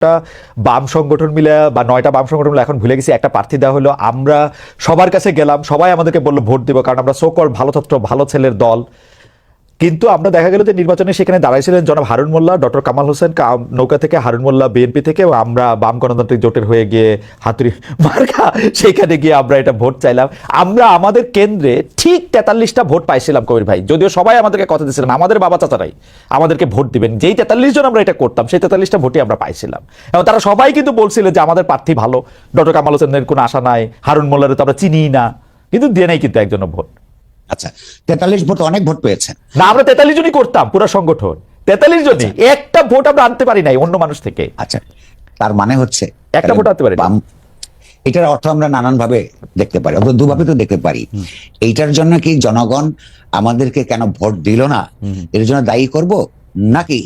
একটা বাম সংগঠন মিলে, বা নয়টা বাম সংগঠন মিলে এখন ভুলে গেছি, একটা প্রার্থী দেওয়া হলো। আমরা সবার কাছে গেলাম, সবাই আমাদেরকে বলল ভোট দিব, কারণ আমরা সোকল ভালো ছাত্র, ভালো ছেলের দল। কিন্তু আমরা দেখা গেল যে নির্বাচনে সেখানে দাঁড়াইছিলেন জনাব হারুন মোল্লা, ডক্টর কামাল হোসেন নৌকা থেকে হারুন মোল্লা, বিএনপি থেকে আমরা বাম গণতান্ত্রিক জোটের হয়ে গিয়ে হাতুড়ি মার্কা সেখানে গিয়ে আমরা এটা ভোট চাইলাম। আমরা আমাদের কেন্দ্রে ঠিক তেতাল্লিশটা ভোট পাইছিলাম কবির ভাই। যদিও সবাই আমাদেরকে কথা দিয়েছিলেন, আমাদের বাবা চাচারাই আমাদেরকে ভোট দিবেন। যেই তেতাল্লিশ জন আমরা এটা করতাম, সেই তেতাল্লিশটা ভোটই আমরা পাইছিলাম। এবং তারা সবাই কিন্তু বলছিলেন যে আমাদের প্রার্থী ভালো, ডক্টর কামাল হোসেনের কোনো আশা নাই, হারুন মোল্লারে তো আমরা চিনি না, কিন্তু দিয়ে নাই কিন্তু একজনও ভোট। আচ্ছা তেতাল্লিশ ভোট অনেক ভোট পেয়েছেন। না আমরা তেতাল্লিশ জনই করতাম পুরো সংগঠন। তেতাল্লিশ জনই। একটা ভোট আমরা আনতে পারি নাই অন্য মানুষ থেকে। আচ্ছা তার মানে হচ্ছে একটা ভোট আনতে পারি। এটার অর্থ আমরা নানান ভাবে দেখতে পারি অথবা দুভাবে তো দেখতে পারি। এইটার জন্য কি জনগণ আমাদেরকে কেন ভোট দিল না? এর জন্য দায়ী করব? নাকি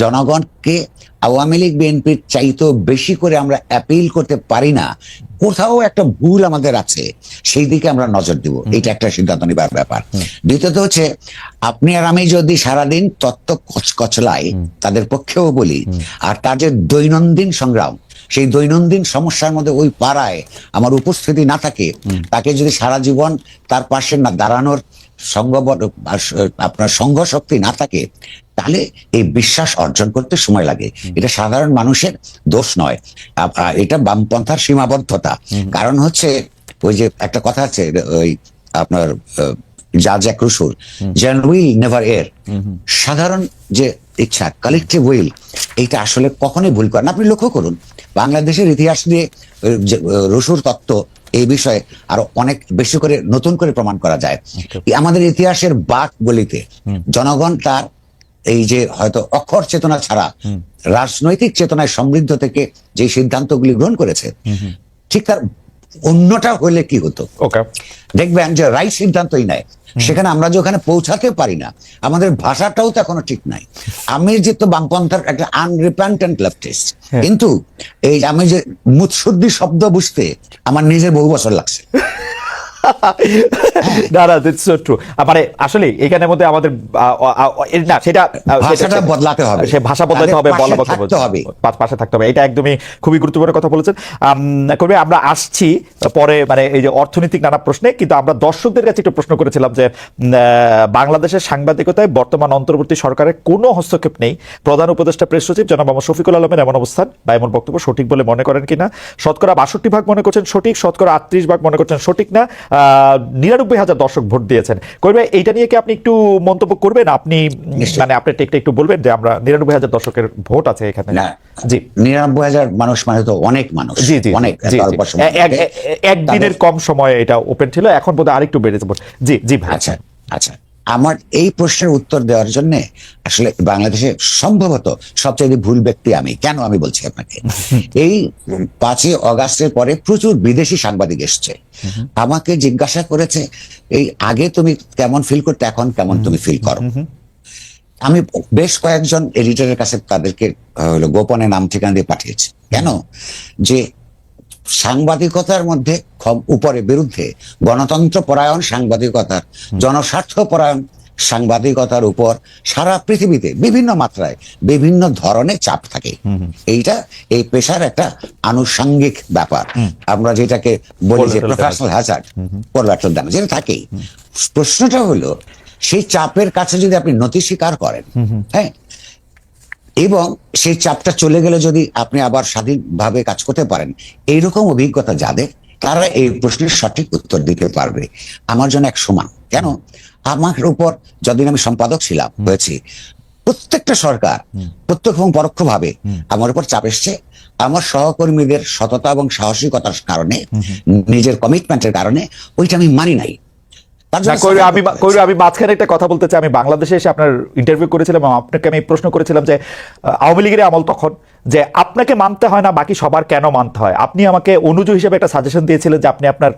জনগণকে আওয়ামী লীগ বিএনপির চাইতেও বেশি করে আমরা অ্যাপিল করতে পারি না। কোথাও একটা ভুল আমাদের আছে সেই দিকে আমরা নজর দিব। এটা একটা সিদ্ধান্ত নেবার ব্যাপার। দ্বিতীয়ত হচ্ছে আপনি আর আমি যদি সারাদিন তত্ত্ব কচকচলাই তাদের পক্ষেও বলি আর তার যে দৈনন্দিন সংগ্রাম সেই দৈনন্দিন সমস্যার মধ্যে ওই পাড়ায় আমার উপস্থিতি না থাকে তাকে যদি সারা জীবন তার পাশে না দাঁড়ানোর আপনার সংঘ শক্তি না থাকে তাহলে এই বিশ্বাস অর্জন করতে সময় লাগে। এটা সাধারণ মানুষের দোষ নয়। এটা বামপন্থার সীমাবদ্ধতা। কারণ হচ্ছে ওই যে একটা কথা আছে ওই আপনার যা জ্যাক জেন উইল নেভার এর। সাধারণ যে ইচ্ছা কালেকটিভ উইল এটা আসলে কখনোই ভুল করে না। আপনি লক্ষ্য করুন বাংলাদেশের ইতিহাস নিয়ে রসুর তত্ত্ব এই বিষয়ে আরও অনেক বেশি করে নতুন করে প্রমাণ করা যায়। আমাদের ইতিহাসের বাক গলিতে জনগণ তার এই যে হয়তো অক্ষর চেতনা ছাড়া রাজনৈতিক চেতনায় সমৃদ্ধ থেকে যে সিদ্ধান্তগুলি গ্রহণ করেছে ঠিক তার অন্যটা হলে কি হতো? দেখবেন যে রাইট সিদ্ধান্তই নেয় সেখানে আমরা যে ওখানে পৌঁছাতে পারি না আমাদের ভাষাটাও তো এখনও ঠিক নাই। আমি যে তো বামপন্থার একটা আনরিপেন্টেন্ট লেফটিস্ট কিন্তু এই আমি যে মুৎসুদ্দি শব্দ বুঝতে আমার নিজের বহু বছর লাগছে। না না সো ট্রু মানে আসলে মধ্যে আমাদের না সেটা ভাষাটা বদলাতে হবে। সে ভাষা বদলাতে হবে বলা হবে। পাশে থাকতে হবে। এটা একদমই খুবই গুরুত্বপূর্ণ কথা বলেছেন। আমরা আসছি পরে মানে এই যে অর্থনৈতিক নানা প্রশ্নে কিন্তু আমরা দর্শকদের কাছে একটু প্রশ্ন করেছিলাম যে বাংলাদেশের সাংবাদিকতায় বর্তমান অন্তর্বর্তী সরকারের কোনো হস্তক্ষেপ নেই। প্রধান উপদেষ্টা প্রেস সচিব জনাব মোহাম্মদ শফিকুল আলমের এমন অবস্থান। বা এমন বক্তব্য সঠিক বলে মনে করেন কিনা? শতকরা বাষট্টি ভাগ মনে করছেন সঠিক শতকরা আটত্রিশ ভাগ মনে করছেন সঠিক না? নিরানব্বই হাজার দর্শক ভোট দিয়েছেন। করবে এইটা নিয়ে কি আপনি একটু মন্তব্য করবেন? আপনি মানে আপনি টেকটা একটু বলবেন যে আমরা নিরানব্বই হাজার দর্শকের ভোট আছে এখানে? জি। নিরানব্বই হাজার মানুষ মানে তো অনেক মানুষ। জি জি অনেক একদিনের কম সময়ে এটা ওপেন ছিল এখন বোধহয় আরেকটু বেড়েছে। জি জি ভাই। আচ্ছা আচ্ছা। আমার এই প্রশ্নের উত্তর দেওয়ার জন্য আসলে বাংলাদেশে সম্ভবত সবচেয়ে ভুল ব্যক্তি আমি। কেন আমি বলছি আপনাকে? এই পাঁচই অগাস্টের পরে প্রচুর বিদেশি সাংবাদিক এসছে। আমাকে জিজ্ঞাসা করেছে এই আগে তুমি কেমন ফিল করতে এখন কেমন তুমি ফিল করো? আমি বেশ কয়েকজন এডিটরের কাছে তাদেরকে গোপনে নাম ঠিকানা দিয়ে পাঠিয়েছি। কেন? যে সাংবাদিকতার মধ্যে উপরে বিরুদ্ধে গণতন্ত্র পরায়ণ সাংবাদিকতার জনস্বার্থ পরায়ণ সাংবাদিকতার উপর সারা পৃথিবীতে বিভিন্ন মাত্রায় বিভিন্ন ধরনের চাপ থাকে। এইটা এই পেশার একটা আনুষঙ্গিক ব্যাপার। আমরা যেটাকে বলি যে প্রফেশনাল হ্যাজার্ড কোলাটারাল ড্যামেজ এটা থাকেই। প্রশ্নটা হলো সেই চাপের কাছে যদি আপনি নথি স্বীকার করেন হ্যাঁ এবং সেই চাপটা চলে গেলে যদি আপনি আবার স্বাধীনভাবে কাজ করতে পারেন এইরকম অভিজ্ঞতা যাদের তারা এই প্রশ্নের সঠিক উত্তর দিতে পারবে। আমার জন্য এক সমান। কেন? আমার উপর যতদিন আমি সম্পাদক ছিলাম হয়েছি প্রত্যেকটা সরকার প্রত্যক্ষ এবং পরোক্ষভাবে আমার উপর চাপ এসছে। আমার সহকর্মীদের সততা এবং সাহসিকতার কারণে নিজের কমিটমেন্টের কারণে ওইটা আমি মানি নাই। আমি আমি মাঝখানে একটা কথা বলতে চাই। আমি বাংলাদেশে এসে আপনার ইন্টারভিউ করেছিলাম এবং আপনাকে আমি প্রশ্ন করেছিলাম যে আওয়ামী লীগের আমল তখন যে আপনাকে মানতে হয় না বাকি সবার কেন মানতে হয়? আপনি আমাকে অনুজ হিসেবে একটা সাজেশন দিয়েছিলেন যে আপনি আপনার